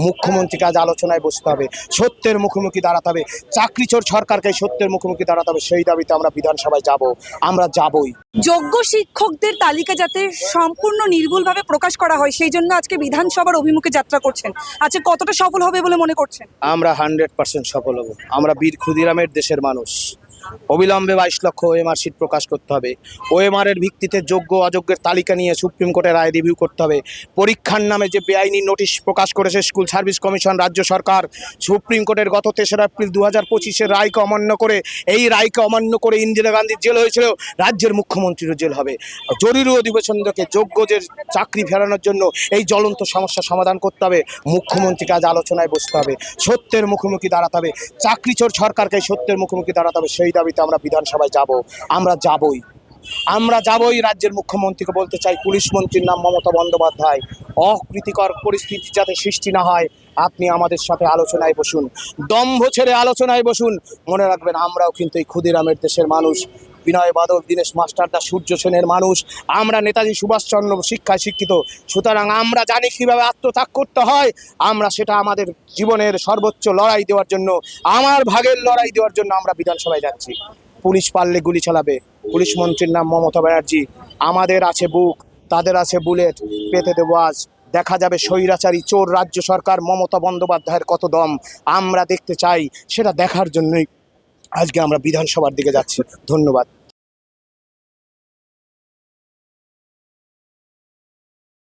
মুখ্যমন্ত্রীকে আজ আলোচনায় বসতে হবে সত্যের মুখোমুখি দাঁড়াতে হবে চাকরিচোর সরকারকে সত্যের মুখোমুখি দাঁড়াতে হবে সেই দাবিতে আমরা বিধানসভায় যাব আমরা যাবই। যোগ্য শিক্ষকদের তালিকা যাতে সম্পূর্ণ নির্ভুলভাবে প্রকাশ করা হয় সেই জন্য আজকে বিধানসভার অভিমুখে যাত্রা করছেন। আজকে কতটা সফল হবে বলে মনে করছেন? আমরা হান্ড্রেড পার্সেন্ট সফল হব। আমরা বীর ক্ষুদিরামের দেশের মানুষ। অবিলম্বে বাইশ লক্ষ ওএমআর সিট প্রকাশ করতে হবে। ওএমআর এর ভিত্তিতে যোগ্য অযোগ্যের তালিকা নিয়ে সুপ্রিম কোর্টে রায় রিভিউ করতে হবে। পরীক্ষার নামে যে বেআইনি নোটিশ প্রকাশ করেছে স্কুল সার্ভিস কমিশন রাজ্য সরকার, সুপ্রিম কোর্টের গত তেসরা এপ্রিল দু হাজার পঁচিশের রায়কে অমান্য করে, এই রায়কে অমান্য করে ইন্দিরা গান্ধীর জেল হয়েছিল, রাজ্যের মুখ্যমন্ত্রীরও জেল হবে। জরুরি অধিবেশনকে যোগ্য যে চাকরি ফেরানোর জন্য এই জ্বলন্ত সমস্যার সমাধান করতে হবে। মুখ্যমন্ত্রীকে আজ আলোচনায় বসতে হবে। সত্যের মুখোমুখি দাঁড়াতে হবে। চাকরিচোর সরকারকে সত্যের মুখোমুখি দাঁড়াতে হবে। সেই দাবিতে আমরা বিধানসভায় যাব। আমরা যাবই। আমরা যাবই রাজ্যের মুখ্যমন্ত্রীকে বলতে চাই, পুলিশ মন্ত্রীর নাম মমতা বন্দ্যোপাধ্যায়। অকৃতিকর পরিস্থিতি যাতে সৃষ্টি না হয়, আপনি আমাদের সাথে আলোচনায় বসুন। দম্ভ ছেড়ে আলোচনায় বসুন। মনে রাখবেন আমরাও কিন্তু এই ক্ষুদিরামের দেশের মানুষ। বিনয় বাদল, দীনেশ মাস্টারদা সূর্য সেনের মানুষ। আমরা নেতাজি সুভাষচন্দ্র শিক্ষায় শিক্ষিত। সুতরাং আমরা জানি কীভাবে আত্মত্যাগ করতে হয়। আমরা সেটা আমাদের জীবনের সর্বোচ্চ লড়াই দেওয়ার জন্য, আমার ভাগের লড়াই দেওয়ার জন্য আমরা বিধানসভায় যাচ্ছি। পুলিশ পারলে গুলি চালাবে। পুলিশ মন্ত্রীর নাম মমতা ব্যানার্জি। আমাদের আছে বুক, তাদের আছে বুলেট। পেতে দেবো আজ। দেখা যাবে স্বৈরাচারী চোর রাজ্য সরকার মমতা বন্দ্যোপাধ্যায়ের কত দম। আমরা দেখতে চাই, সেটা দেখার জন্যই আজকে আমরা বিধানসভার দিকে যাচ্ছি। ধন্যবাদ।